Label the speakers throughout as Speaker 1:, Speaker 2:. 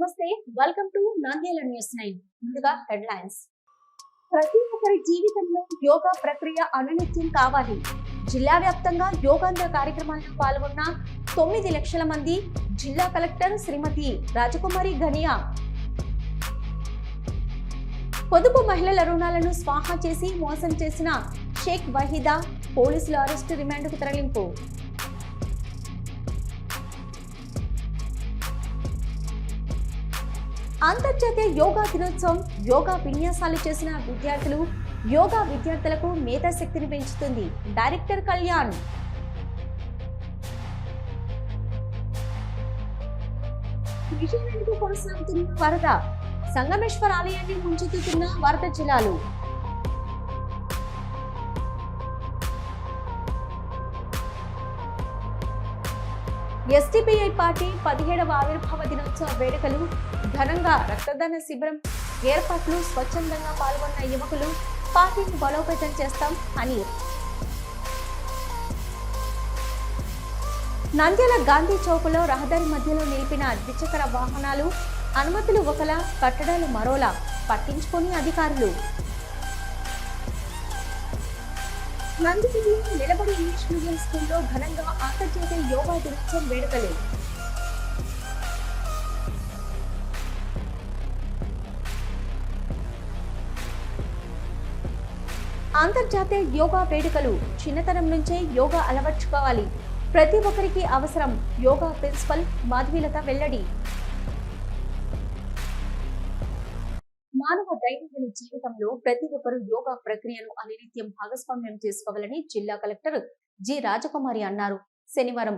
Speaker 1: నమస్తే welcome to Nandyal news nine. ముందుగా headlines ప్రతి ఒక్కరి జీవితంలో యోగా ప్రక్రియ అనునిత్యం కావాలి. జిల్లా వ్యాప్తంగా యోగాంధ్ర కార్యక్రమాల్లో పాల్గొన్న తొమ్మిది లక్షల మంది జిల్లా కలెక్టర్ శ్రీమతి రాజకుమారి ఘనియా. పొదుపు మహిళల రుణాలను స్వాహా చేసి మోసం చేసిన షేక్ వహీదా పోలీసుల అరెస్టు రిమాండ్కు తరలింపు. అంతర్జాతీయ యోగా దినోత్సవం యోగా విన్యాసాలు చేసిన విద్యార్థులు యోగా విద్యార్థులకు మేధాశక్తిని పెంచుతుంది డైరెక్టర్ కళ్యాణ్. విజయనగరంలో కొనసాగుతున్న వరద? సంగమేశ్వర ఆలయాన్ని ముంచెత్తుతున్న వరద జలాలు. ఎస్టీపీఐ పార్టీ పదిహేడవ ఆవిర్భావ దినోత్సవ వేడుకలు ఘనంగా రక్తదాన శిబిరం ఏర్పాట్లు స్వచ్ఛందంగా పాల్గొన్న యువకులు పార్టీని బలోపేతం చేస్తాం అని. నంద్యాల గాంధీ చౌక్లో రహదారి మధ్యలో నిలిపిన ద్విచక్ర వాహనాలు అనుమతులు ఒకలా కట్టడాలు మరోలా పట్టించుకొని అధికారులు. నందిగిరి నిలబడి ఇంగ్లీష్ మీడియం స్కూల్లో ఘనంగా అంతర్జాతీయ యోగా దినోత్సవం వేడుకలు. అంతర్జాతీయ యోగా వేడుకలు చిన్నతనం నుంచే యోగా అలవర్చుకోవాలి. ప్రతి ఒక్కరికి అవసరం యోగా ప్రిన్సిపల్ మాధవీలత వెల్లడి. మానవ దైనందిన జీవితంలో ప్రతి ఒక్కరూ యోగా ప్రక్రియను అనినిత్యం భాగస్వామ్యం చేసుకోవాలని జిల్లా కలెక్టర్ జి. రాజకుమారి అన్నారు. శనివారం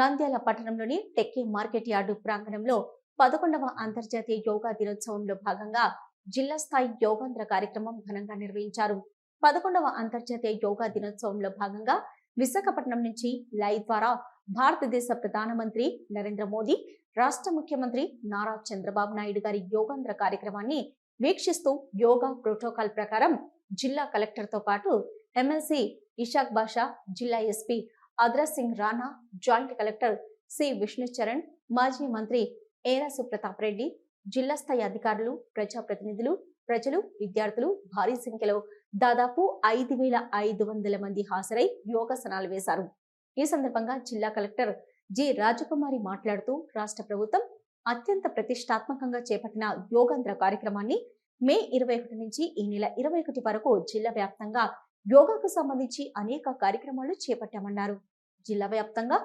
Speaker 1: నంద్యాల పట్టణంలోని టెక్కే మార్కెట్ యార్డు ప్రాంగణంలో పదకొండవ అంతర్జాతీయ యోగా దినోత్సవంలో భాగంగా జిల్లా స్థాయి యోగాంధ్ర కార్యక్రమం ఘనంగా నిర్వహించారు. పదకొండవ అంతర్జాతీయ యోగా దినోత్సవంలో భాగంగా విశాఖపట్నం నుంచి లైవ్ ద్వారా భారతదేశ ప్రధానమంత్రి నరేంద్ర మోదీ రాష్ట్ర ముఖ్యమంత్రి నారా చంద్రబాబు నాయుడు గారి యోగాంధ్ర కార్యక్రమాన్ని వీక్షిస్తూ యోగా ప్రోటోకాల్ ప్రకారం జిల్లా కలెక్టర్తో పాటు ఎమ్మెల్సీ ఇషాక్ బాషా జిల్లా SP అద్రా Singh Rana joint collector C Vishnu Charan మాజీ మంత్రి ఏరాసు ప్రతాప్ రెడ్డి జిల్లా స్థాయి అధికారులు ప్రజాప్రతినిధులు ప్రజలు విద్యార్థులు భారీ సంఖ్యలో దాదాపు ఐదు వేల ఐదు వందల మంది హాజరై యోగాసనాలు వేశారు. ఈ సందర్భంగా జిల్లా కలెక్టర్ జి. రాజకుమారి మాట్లాడుతూ రాష్ట్ర ప్రభుత్వం అత్యంత ప్రతిష్టాత్మకంగా చేపట్టిన యోగాంధ్ర కార్యక్రమాన్ని మే ఇరవై ఒకటి నుంచి ఈ నెల ఇరవై ఒకటి వరకు జిల్లా వ్యాప్తంగా యోగాకు సంబంధించి అనేక కార్యక్రమాలు చేపట్టామన్నారు. జిల్లా వ్యాప్తంగా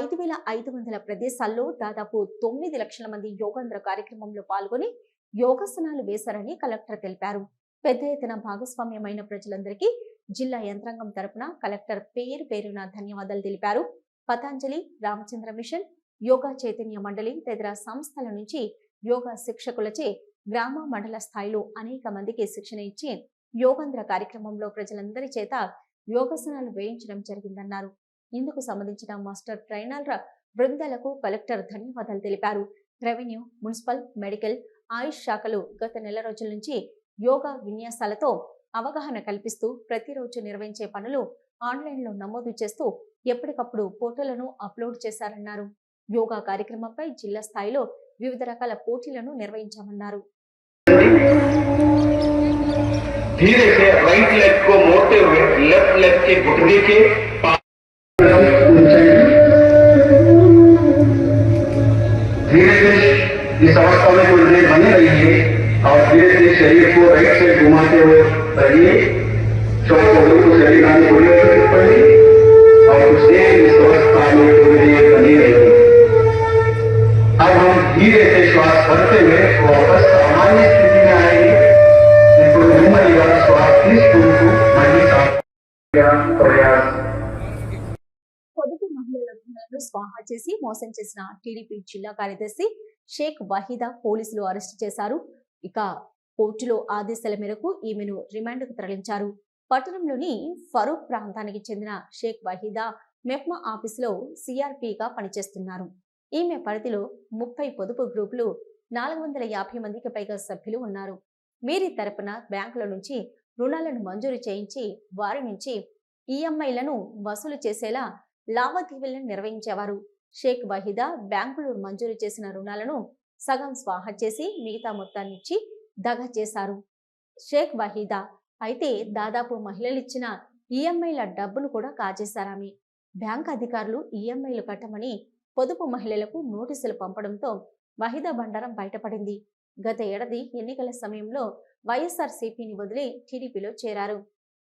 Speaker 1: ఐదు వేల ఐదు వందల ప్రదేశాల్లో దాదాపు తొమ్మిది లక్షల మంది యోగాంధ్ర కార్యక్రమంలో పాల్గొని యోగాసనాలు వేశారని కలెక్టర్ తెలిపారు. పెద్ద ఎత్తున భాగస్వామ్యమైన ప్రజలందరికీ జిల్లా యంత్రాంగం తరపున కలెక్టర్ పేరు పేరున ధన్యవాదాలు తెలిపారు. పతాంజలి రామచంద్ర మిషన్ యోగా చైతన్య మండలి తదితర సంస్థల నుంచి యోగా శిక్షకులచే గ్రామ మండల స్థాయిలో అనేక మందికి శిక్షణ ఇచ్చి యోగాంధ్ర కార్యక్రమంలో ప్రజలందరి చేత యోగాసనాలు వేయించడం జరిగిందన్నారు. ఇందుకు సంబంధించిన మాస్టర్ ట్రైనర్ల బృందాలకు కలెక్టర్ ధన్యవాదాలు తెలిపారు. రెవెన్యూ మున్సిపల్ మెడికల్ ఆయుష్ శాఖలు గత నెల రోజుల నుంచి యోగా విన్యాసాలతో అవగాహన కల్పిస్తూ ప్రతిరోజు నిర్వహించే పనులు ఆన్లైన్లో నమోదు చేస్తూ ఎప్పటికప్పుడు ఫోటోలను అప్లోడ్ చేశారన్నారు యోగా కార్యక్రమంపై జిల్లా స్థాయిలో వివిధ రకాల పోటీలను నిర్వహించామన్నారు
Speaker 2: धीरे से राइट लेग को मोड़ते हुए लेफ्ट लेग के घुटने के पास धीरे से इस अवस्था में कुछ धीरे धीरे शरीर को राइट साइड घुमाते हुए रहिए चौकों को शरीर आने को पड़िए और कुछ देर इस अवस्था में थोड़ी देर बने रहिए अब हम धीरे से श्वास भरते हुए वापस सामान्य स्थिति में आएंगे ఇప్పుడు నెమ్మదిగా శ్వాస తీసుకుంటూ మళ్ళీ సాగుగా ప్రయాసం
Speaker 1: పొదుపు మహిళల రుణాలను స్వాహా చేసి మోసం చేసిన టీడీపీ జిల్లా కార్యదర్శి షేక్ వహీదా పోలీసులు అరెస్టు చేశారు ఇక కోర్టులో ఆదేశాల మేరకు ఈమెను రిమాండ్కు తరలించారు. పట్టణంలోని ఫరూక్ ప్రాంతానికి చెందిన షేక్ వహీదా మెప్మా ఆఫీసులో సిఆర్పిగా పనిచేస్తున్నారు. ఈమె పరిధిలో ముప్పై పొదుపు గ్రూపులు నాలుగు వందల యాభై మందికి పైగా సభ్యులు ఉన్నారు. వీరి తరపున బ్యాంకుల నుంచి రుణాలను మంజూరు చేయించి వారి నుంచి ఈఎంఐలను వసూలు చేసేలా లావాదేవీలను నిర్వహించేవారు. షేక్ వహీదా బ్యాంకులు మంజూరు చేసిన రుణాలను సగం స్వాహ చేసి మిగతా మొత్తాన్నిచ్చి దగ చేశారు. షేక్ వహీదా అయితే దాదాపు మహిళలు ఇచ్చిన ఈఎంఐల డబ్బును కూడా కాజేశారామె. బ్యాంక్ అధికారులు ఈఎంఐలు కట్టమని పొదుపు మహిళలకు నోటీసులు పంపడంతో వహీదా బండారం బయటపడింది. గత ఏడాది ఎన్నికల సమయంలో వైఎస్ఆర్సీపీని వదిలి టీడీపీలో చేరారు.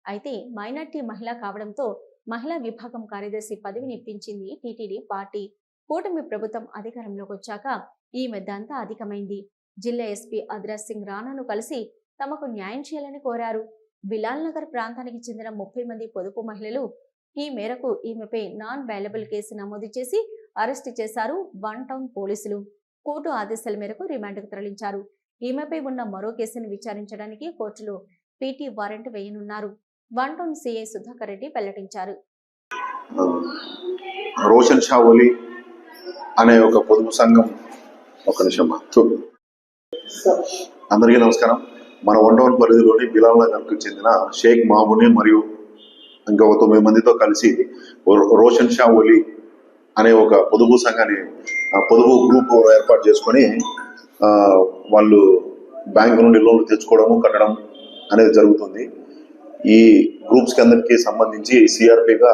Speaker 1: అయితే మైనార్టీ మహిళ కావడంతో మహిళా విభాగం కార్యదర్శి పదవిని ఇప్పించింది టీటీడీ పార్టీ. కూటమి ప్రభుత్వం అధికారంలోకి వచ్చాక ఈ మెద్దంతా అధికమైంది. జిల్లా ఎస్పీ అద్రాజ్ సింగ్ రాణాను కలిసి తమకు న్యాయం చేయాలని కోరారు. బిలాల్ నగర్ ప్రాంతానికి చెందిన ముప్పై మంది పొదుపు మహిళలు ఈ మేరకు ఈమెపై నాన్ బైలబుల్ కేసు నమోదు చేసి అరెస్టు చేశారు వన్ టౌన్ పోలీసులు. కోర్టు ఆదేశాల మేరకు రిమాండ్కు తరలించారు. ఈమెపై ఉన్న మరో కేసును విచారించడానికి కోర్టులో PT warrant వేయనున్నారు. One town CI Sudhakar Reddy వెల్లడించారు.
Speaker 3: రోషన్ షా అనే ఒక పొదుపు సంఘం. ఒక నిమిషం మాత్రం అందరికీ నమస్కారం. మన వండవన్ పరిధిలోని బిలాల్ నగర్కు చెందిన షేక్ మాముని మరియు ఇంకొక తొమ్మిది మందితో కలిసి రోషన్ షా ఒలి అనే ఒక పొదుపు సంఘాన్ని పొదుపు గ్రూప్ ఏర్పాటు చేసుకొని ఆ, వాళ్ళు బ్యాంకు నుండి లోన్లు తెచ్చుకోవడము కట్టడం అనేది జరుగుతుంది. ఈ గ్రూప్స్కి అందరికి సంబంధించి సిఆర్పిగా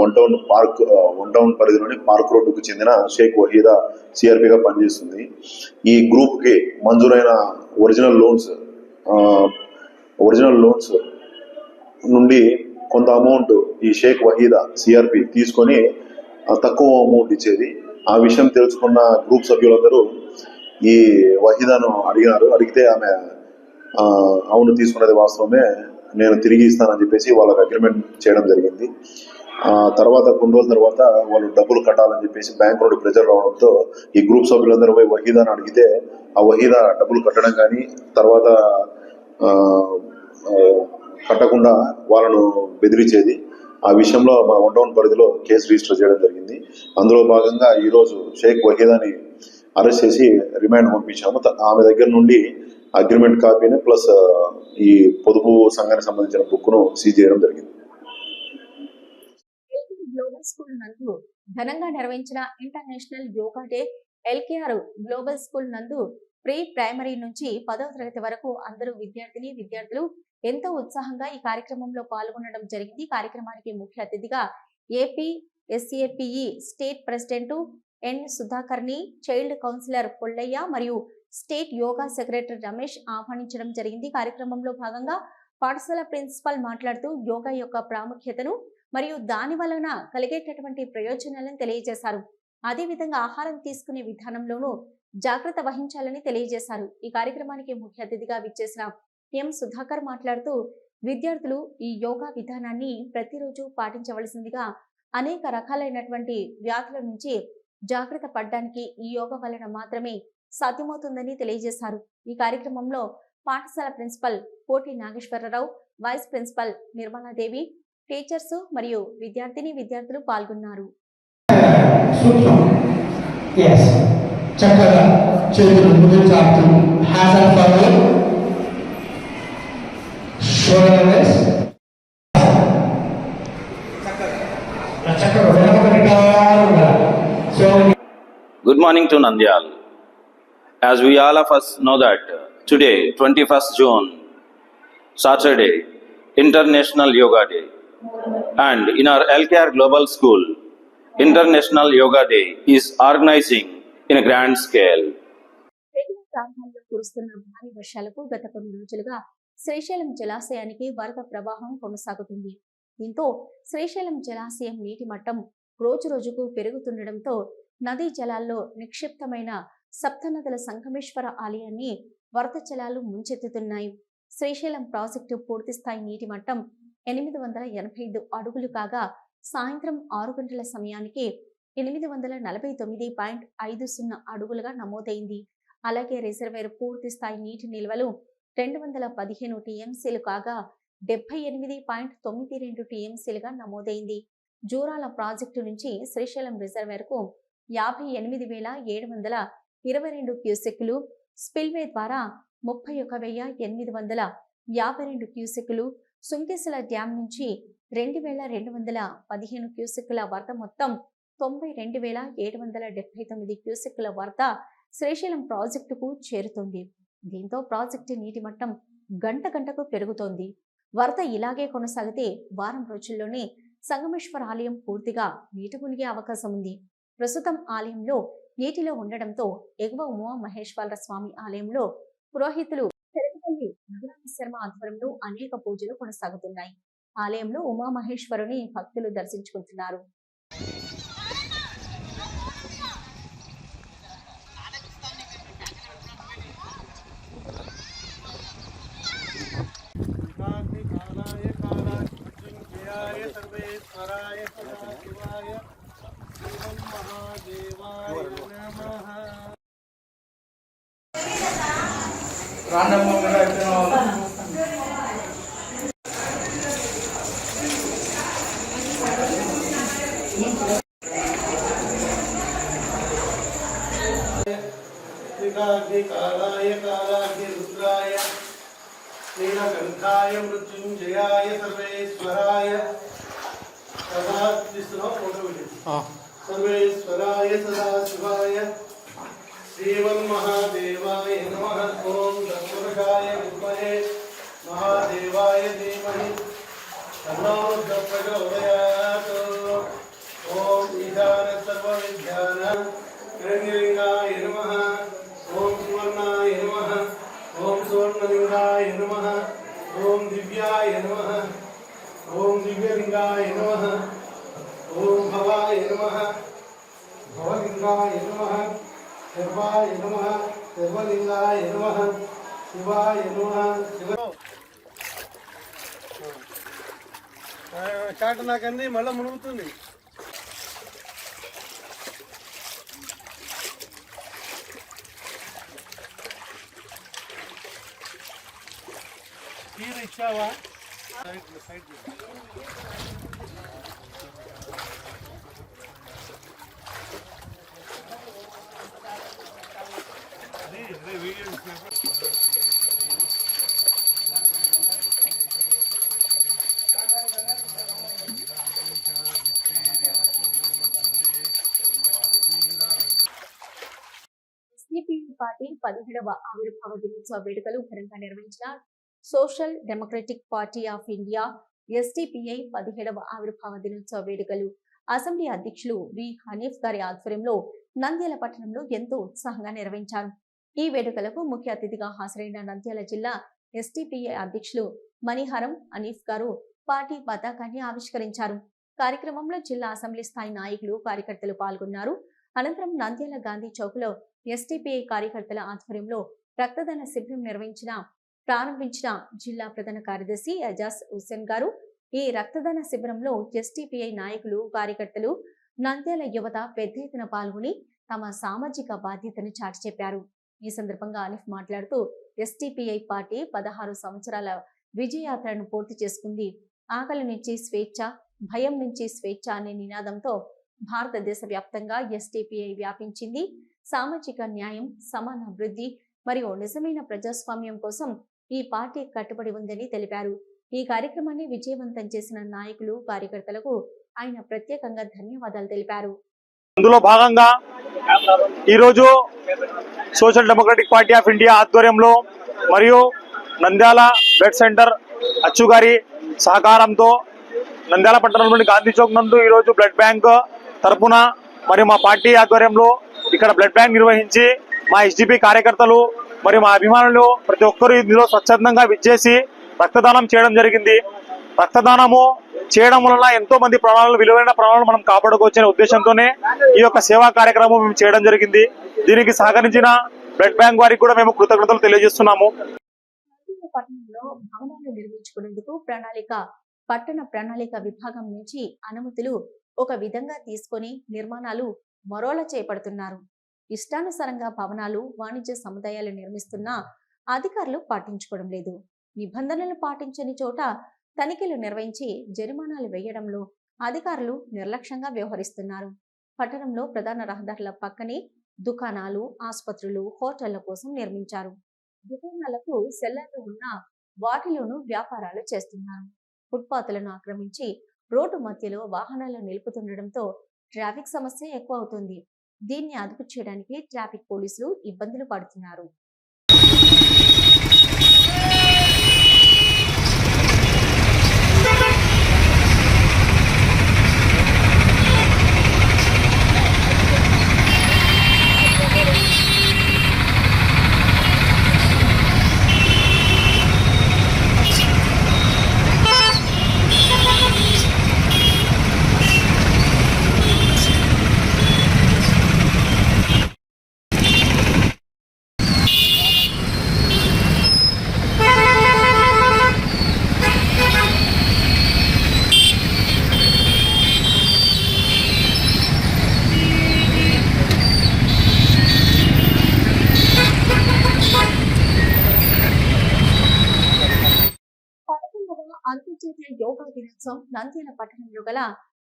Speaker 3: one town park one town పరిధిలోని పార్క్ రోడ్డుకు చెందిన షేక్ వహీదా సిఆర్పిగా పనిచేస్తుంది. ఈ గ్రూప్కి మంజూరైన ఒరిజినల్ లోన్స్ ఒరిజినల్ లోన్స్ నుండి కొంత అమౌంట్ ఈ షేక్ వహీదా సిఆర్పి తీసుకొని తక్కువ అమౌంట్ ఇచ్చేది. ఆ విషయం తెలుసుకున్న గ్రూప్ సభ్యులందరూ ఈ వహీదాను అడిగినారు. అడిగితే ఆమె అవును తీసుకున్నది వాస్తవమే నేను తిరిగి ఇస్తానని చెప్పేసి వాళ్ళకి అగ్రిమెంట్ చేయడం జరిగింది. తర్వాత కొన్ని రోజుల తర్వాత వాళ్ళు డబ్బులు కట్టాలని చెప్పేసి బ్యాంక్ నుండి ప్రెజర్ రావడంతో ఈ గ్రూప్ సభ్యులందరూ పోయి వహీదాని అడిగితే ఆ వహీదా డబ్బులు కట్టడం కానీ తర్వాత కట్టకుండా వాళ్ళను బెదిరించేది. ఆ విషయంలో మా వన్ డౌన్ పరిధిలో కేసు రిజిస్టర్ చేయడం జరిగింది. అందులో భాగంగా ఈరోజు షేక్ వహీదాని అరెస్ట్ చేసి రిమాండ్ పంపించాము. ఆమె దగ్గర నుండి అగ్రిమెంట్ కాపీని ప్లస్ ఈ పొదుపు సంఘానికి సంబంధించిన బుక్ను సీజ్ చేయడం జరిగింది.
Speaker 1: ఎల్కేఆర్ స్కూల్ నందు ఘనంగా నిర్వహించిన international yoga day LKR global school నందు ప్రీ ప్రైమరీ నుంచి పదవ తరగతి వరకు అందరూ విద్యార్థిని విద్యార్థులు ఎంతో ఉత్సాహంగా ఈ కార్యక్రమంలో పాల్గొనడం జరిగింది. కార్యక్రమానికి ముఖ్య అతిథిగా AP SAPE state president N సుధాకర్ని child counsellor Pullaiah మరియు స్టేట్ యోగా సెక్రటరీ రమేష్ ఆహ్వానించడం జరిగింది. కార్యక్రమంలో భాగంగా పాఠశాల ప్రిన్సిపల్ మాట్లాడుతూ యోగా యొక్క ప్రాముఖ్యతను మరియు దాని వలన కలిగేటటువంటి ప్రయోజనాలను తెలియజేశారు. అదేవిధంగా ఆహారం తీసుకునే విధానంలోనూ జాగ్రత్త వహించాలని తెలియజేశారు. ఈ కార్యక్రమానికి ముఖ్య అతిథిగా విచ్చేసిన ఎం. సుధాకర్ మాట్లాడుతూ విద్యార్థులు ఈ యోగా విధానాన్ని ప్రతిరోజు పాటించవలసిందిగా అనేక రకాలైనటువంటి వ్యాధుల నుంచి జాగ్రత్త పడడానికి ఈ యోగా వలన మాత్రమే సాధ్యమవుతుందని తెలియజేశారు. ఈ కార్యక్రమంలో పాఠశాల principal Koti Nageswararao vice principal Nirmaladevi teachers మరియు విద్యార్థిని విద్యార్థులు పాల్గొన్నారు.
Speaker 4: Good morning to Nandyal as we all of us know that today twenty first June Saturday international yoga day And in our LKR Global School, International Yoga Day is organizing in a grand scale.
Speaker 1: ప్రాంతాల్లో కురుస్తున్న భారీ వర్షాలకు గత కొన్ని రోజులుగా శ్రీశైలం జలాశయానికి వరద ప్రవాహం కొనసాగుతుంది దీంతో శ్రీశైలం జలాశయం నీటి మట్టం రోజు రోజుకు పెరుగుతుండటంతో నదీ జలాల్లో నిక్షిప్తమైన సప్తనదుల సంగమేశ్వర ఆలయాన్ని వరద జలాలు ముంచెత్తుతున్నాయి శ్రీశైలం ప్రాజెక్టు పూర్తి స్థాయి నీటి మట్టం ఎనిమిది వందల ఎనభై ఐదు అడుగులు కాగా సాయంత్రం ఆరు గంటల సమయానికి ఎనిమిది వందల నలభై తొమ్మిది పాయింట్ ఐదు సున్నా అడుగులుగా నమోదైంది. అలాగే రిజర్వేర్ పూర్తి స్థాయి నీటి నిల్వలు రెండు వందల పదిహేను టీఎంసీలు కాగా డెబ్బై ఎనిమిది పాయింట్ తొమ్మిది రెండు టీఎంసీలుగా నమోదైంది. జూరాల ప్రాజెక్టు నుంచి శ్రీశైలం రిజర్వేర్కు యాభై ఎనిమిది వేల ఏడు వందల ఇరవై రెండు క్యూసెక్లు స్పిల్వే ద్వారా ముప్పై ఒక వెయ్యి ఎనిమిది వందల యాభై రెండు క్యూసెక్లు సుంకేసుల డ్యాం నుంచి రెండు వేల రెండు వందల పదిహేను క్యూసెక్ల వరద మొత్తం తొంభై రెండు వేల ఏడు వందల డెబ్బై తొమ్మిది క్యూసెక్ల వరద శ్రీశైలం ప్రాజెక్టుకు చేరుతుంది. దీంతో ప్రాజెక్టు నీటి మట్టం గంట గంటకు పెరుగుతోంది. వరద ఇలాగే కొనసాగితే వారం రోజుల్లోనే సంగమేశ్వర ఆలయం పూర్తిగా నీటి మునిగే అవకాశం ఉంది. ప్రస్తుతం ఆలయంలో నీటిలో ఉండడంతో ఎగువ ఉమా మహేశ్వర స్వామి ఆలయంలో పురోహితులు శర్మ ఆధ్వర్యంలో అనేక పూజలు కొనసాగుతున్నాయి. ఆలయంలో ఉమామహేశ్వరుని భక్తులు దర్శించుకుంటున్నారు.
Speaker 5: మహాదేవాయ రాండమ్మ కూడా ఎక్కడ कालाय कालाग्निरुद्राय नीलकण्ठाय मृत्युञ्जयाय सर्वेश्वराय सदा कृष्णः फ़ोटो सर्वेश्वराय सदाशिवाय श्रीमन्महादेवाय नमः ॐ तत्पुरुषाय विद्महे महादेवाय धीमहि तन्नो रुद्रः प्रचोदयात् ॐ ईशानः सर्वविद्यानां हिरण्यलिङ्गाय नमः ॐ सुवर्णाय नमः ॐ सुवर्णलिङ्गाय नमः ॐ दिव्याय नमः ॐ दिव्यलिङ्गाय नमः ॐ भवाय नमः भवलिङ्गाय नमः చాట నాకన్నీ మళ్ళీ మునుగుతుంది. తీరు ఇచ్చావా? సైడ్ సైడ్
Speaker 1: పార్టీ పదిహేడవ ఆవిర్భావ దినోత్సవ వేడుకలు ఘనంగా నిర్వహించిన social democratic party of India SDPI పదిహేడవ ఆవిర్భావ దినోత్సవ వేడుకలు. అసెంబ్లీ అధ్యక్షులు వి హనీఫ్ గారి ఆధ్వర్యంలో నంద్యాల పట్టణంలో ఎంతో ఉత్సాహంగా నిర్వహించారు. ఈ వేడుకలకు ముఖ్య అతిథిగా హాజరైన నంద్యాల జిల్లా ఎస్డిపిఐ అధ్యక్షులు మణిహారం అనీఫ్ గారు పార్టీ పతాకాన్ని ఆవిష్కరించారు. కార్యక్రమంలో జిల్లా అసెంబ్లీ స్థాయి నాయకులు కార్యకర్తలు పాల్గొన్నారు. అనంతరం నంద్యాల గాంధీ చౌక్లో ఎస్టీపీఐ కార్యకర్తల ఆధ్వర్యంలో రక్తదాన శిబిరం నిర్వహించిన ప్రారంభించిన జిల్లా ప్రధాన కార్యదర్శి అజాజ్ హుస్సేన్ గారు ఈ రక్తదాన శిబిరంలో ఎస్టీపీఐ నాయకులు కార్యకర్తలు నంద్యాల యువత పెద్ద ఎత్తున పాల్గొని తమ సామాజిక బాధ్యతను చాటి చెప్పారు ఈ సందర్భంగా అనిఫ్ మాట్లాడుతూ ఎస్టీపీఐ పార్టీ పదహారు సంవత్సరాల విజయయాత్రను పూర్తి చేసుకుంది. ఆకలి నుంచి స్వేచ్ఛ భయం నుంచి స్వేచ్ఛ అనే నినాదంతో భారతదేశ వ్యాప్తంగా ఎస్టీపీఐ వ్యాపించింది. సామాజిక న్యాయం సమాన అభివృద్ధి మరియు నిజమైన ప్రజాస్వామ్యం కోసం ఈ పార్టీ కట్టుబడి ఉందని తెలిపారు. ఈ కార్యక్రమాన్ని విజయవంతం చేసిన నాయకులు కార్యకర్తలకు ఆయన ప్రత్యేకంగా ధన్యవాదాలు తెలిపారు.
Speaker 6: అందులో భాగంగా ఈరోజు social democratic party of India ఆధ్వర్యంలో మరియు నంద్యాల బ్లడ్ సెంటర్ అచ్చు గారి సహకారంతో నంద్యాల పట్టణంలోని గాంధీ చౌక్ నందు ఈరోజు బ్లడ్ బ్యాంక్ తరపున మరియు మా పార్టీ ఆధ్వర్యంలో ఇక్కడ బ్లడ్ బ్యాంక్ నిర్వహించి మా ఎస్డిపి కార్యకర్తలు మరియు మా అభిమానులు ప్రతి ఒక్కరూ ఇందులో స్వచ్ఛందంగా విచ్చేసి రక్తదానం చేయడం జరిగింది. రక్తదానము చేయడం వలన ఎంతో మంది ప్రాణాలు విలువైన ప్రాణాలను మనం కాపాడుకోవచ్చనే ఉద్దేశంతోనే ఈ యొక్క సేవా కార్యక్రమం మేము చేయడం జరిగింది. దీనికి సహకరించిన బ్లడ్ బ్యాంక్ వారికి కూడా మేము కృతజ్ఞతలు తెలియజేస్తున్నాము.
Speaker 1: పట్టణంలో భవనాలు నిర్మించుకునేందుకు ప్రణాళిక పట్టణ ప్రణాళిక విభాగం నుంచి అనుమతులు ఒక విధంగా తీసుకొని నిర్మాణాలు మరోలా చేపడుతున్నారు. ఇష్టానుసారంగా భవనాలు వాణిజ్య సముదాయాలు నిర్మిస్తున్నా అధికారులు పాటించుకోవడం లేదు. నిబంధనలు పాటించని చోట తనిఖీలు నిర్వహించి జరిమానాలు వేయడంలో అధికారులు నిర్లక్ష్యంగా వ్యవహరిస్తున్నారు. పట్టణంలో ప్రధాన రహదారుల పక్కనే దుకాణాలు ఆసుపత్రులు హోటళ్ళ కోసం నిర్మించారు. దుకాణాలకు సెల్లర్లు ఉన్న వాటిలోనూ వ్యాపారాలు చేస్తున్నారు. ఫుట్పాత్లను ఆక్రమించి రోడ్డు మధ్యలో వాహనాలు నిలుపుతుండటంతో ట్రాఫిక్ సమస్య ఎక్కువ అవుతుంది. దీన్ని అదుపు చేయడానికి ట్రాఫిక్ పోలీసులు ఇబ్బందులు పడుతున్నారు. దినోత్సవం నంద్యాల పట్టణంలో గల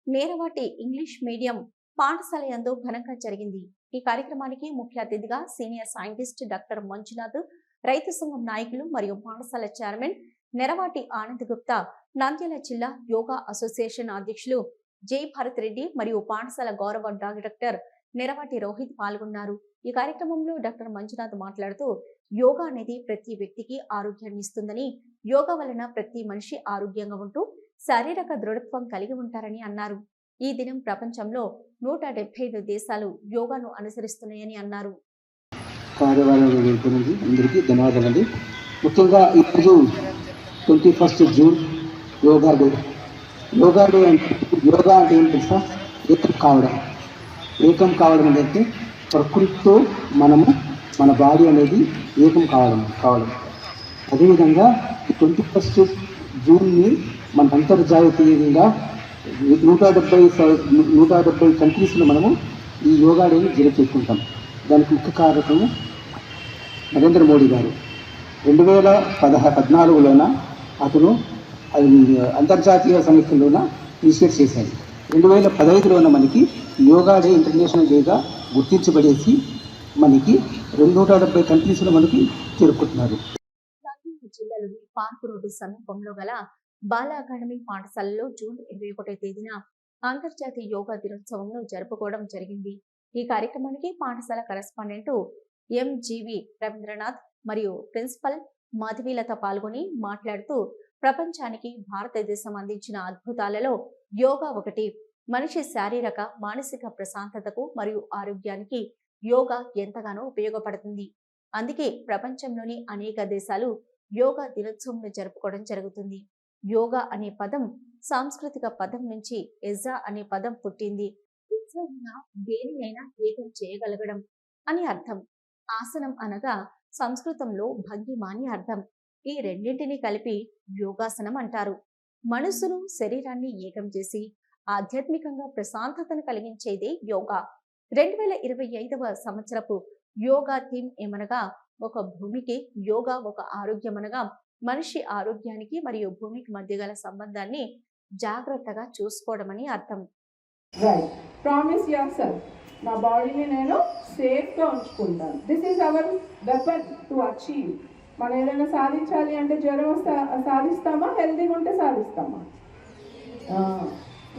Speaker 1: నేరవాటి ఇంగ్లీష్ మీడియం పాఠశాల యందు ఘనంగా జరిగింది. ఈ కార్యక్రమానికి ముఖ్య అతిథిగా సీనియర్ సైంటిస్ట్ డాక్టర్ మంజునాథ్ రైతు సంఘం నాయకులు మరియు పాఠశాల చైర్మన్ నెరవాటి ఆనంద్ గుప్తా నంద్యాల జిల్లా యోగా అసోసియేషన్ అధ్యక్షులు జై భరత్ రెడ్డి మరియు పాఠశాల గౌరవ డాక్టర్ నెరవాటి రోహిత్ పాల్గొన్నారు. ఈ కార్యక్రమంలో డాక్టర్ మంజునాథ్ మాట్లాడుతూ యోగా అనేది ప్రతి వ్యక్తికి ఆరోగ్యాన్ని ఇస్తుందని యోగా వలన ప్రతి మనిషి ఆరోగ్యంగా ఉంటూ శారీరక దృఢత్వం కలిగి ఉంటారని అన్నారు. ఈ దినం ప్రపంచంలో నూట డెబ్బై ఐదు దేశాలు యోగాను అనుసరిస్తున్నాయని అన్నారు.
Speaker 7: అందరికీ ధన్యవాదాలండి. ముఖ్యంగా ఈరోజు twenty first June yoga day. Yoga day అంటే యోగా అంటే ఏం తెలుసా? ఏకం కావడం. ఏకం కావడం అంటే ప్రకృతితో మనము మన బాడీ అనేది ఏకం కావడం కావడం. అదేవిధంగా ట్వంటీ ఫస్ట్ జూన్ని మన అంతర్జాతీయంగా నూట డెబ్బై నూట డెబ్బై కంట్రీస్లో మనము ఈ యోగా డేని జరుపుకుంటాం దానికి ముఖ్య కారకము నరేంద్ర మోడీ గారు. రెండు వేల పదహ పద్నాలుగులోన అతను అంతర్జాతీయ సమీక్షలోన ఇనిషియేట్ చేశాడు. రెండు వేల పదహైదులోన మనకి యోగా డే ఇంటర్నేషనల్ డేగా గుర్తించబడేసి మనకి రెండు నూట డెబ్బై కంట్రీస్లో మనకి
Speaker 1: చేరుకుంటున్నారు. జిల్లాలోని పార్కు రోడ్డు సమీపంలో గల బాల అకాడమీ పాఠశాలలో జూన్ ఇరవై ఒకటో తేదీన అంతర్జాతీయ యోగా దినోత్సవంను జరుపుకోవడం జరిగింది. ఈ కార్యక్రమానికి పాఠశాల కరెస్పాండెంట్ ఎంజీవి రవీంద్రనాథ్ మరియు ప్రిన్సిపల్ మాధవీలత పాల్గొని మాట్లాడుతూ ప్రపంచానికి భారతదేశం అందించిన అద్భుతాలలో యోగా ఒకటి. మనిషి శారీరక మానసిక ప్రశాంతతకు మరియు ఆరోగ్యానికి యోగా ఎంతగానో ఉపయోగపడుతుంది. అందుకే ప్రపంచంలోని అనేక దేశాలు యోగా దినోత్సవం జరుపుకోవడం జరుగుతుంది. యోగా అనే పదం సాంస్కృతిక పదం నుంచి ఎజా అనే పదం పుట్టింది. దేనినైనా ఏకం చేయగలగడం అని అర్థం. ఆసనం అనగా సంస్కృతంలో భంగిమ అని అర్థం. ఈ రెండింటిని కలిపి యోగాసనం అంటారు. మనసును శరీరాన్ని ఏకం చేసి ఆధ్యాత్మికంగా ప్రశాంతతను కలిగించేదే యోగా. రెండు వేల ఇరవై ఐదవ సంవత్సరపు యోగా థీమ్ ఏమనగా ఒక భూమికి యోగా ఒక ఆరోగ్యం అనగా మనిషి ఆరోగ్యానికి మరియు భూమికి మధ్య గల సంబంధాన్ని జాగ్రత్తగా చూసుకోవడమని అర్థం.
Speaker 8: ప్రామిస్ యువర్ సెల్ఫ్ నా బాడీని నేను సేఫ్గా ఉంచుకుంటాను. This is our weapon to achieve మనం ఏదైనా సాధించాలి అంటే జ్వరం వస్తే సాధిస్తామా? హెల్తీగా ఉంటే సాధిస్తామా?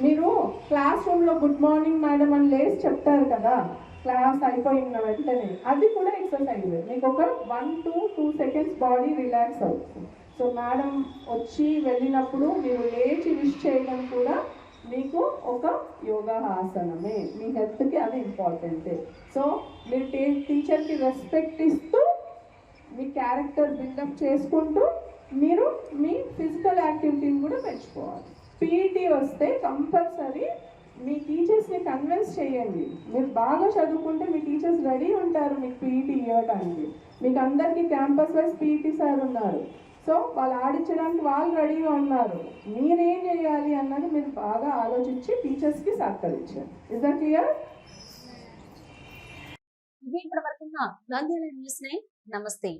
Speaker 8: మీరు క్లాస్ రూమ్లో గుడ్ మార్నింగ్ మేడం అని లేసి చెప్తారు కదా. క్లాస్ అయిపోయిన వెంటనే. అది కూడా ఎక్సర్సైజ్ మీకు ఒక one two two seconds body relax అవుతుంది. సో మేడం వచ్చి వెళ్ళినప్పుడు మీరు లేచి విష్ చేయడం కూడా మీకు ఒక యోగా ఆసనమే మీ హెల్త్కి అది ఇంపార్టెంటే సో మీరు టీ టీచర్కి రెస్పెక్ట్ ఇస్తూ మీ క్యారెక్టర్ బిల్డప్ చేసుకుంటూ మీరు మీ ఫిజికల్ యాక్టివిటీని కూడా పెంచుకోవాలి. పీఈటీ వస్తే కంపల్సరీ మీ టీచర్స్ని కన్విన్స్ చేయండి. మీరు బాగా చదువుకుంటే మీ టీచర్స్ రెడీ ఉంటారు మీకు పీఈటీ ఇవ్వడానికి మీకు అందరికీ క్యాంపస్ వైజ్ పీఈటీ సార్ ఉన్నారు. సో వాళ్ళు ఆడించడానికి వాళ్ళు రెడీగా ఉన్నారు. మీరేం చేయాలి అన్నది మీరు బాగా ఆలోచించి టీచర్స్కి సహకరించారు ఇస్ దట్ క్లియర్
Speaker 1: ఇది ఇప్పటి వరకు నంద్యాల న్యూస్ నమస్తే.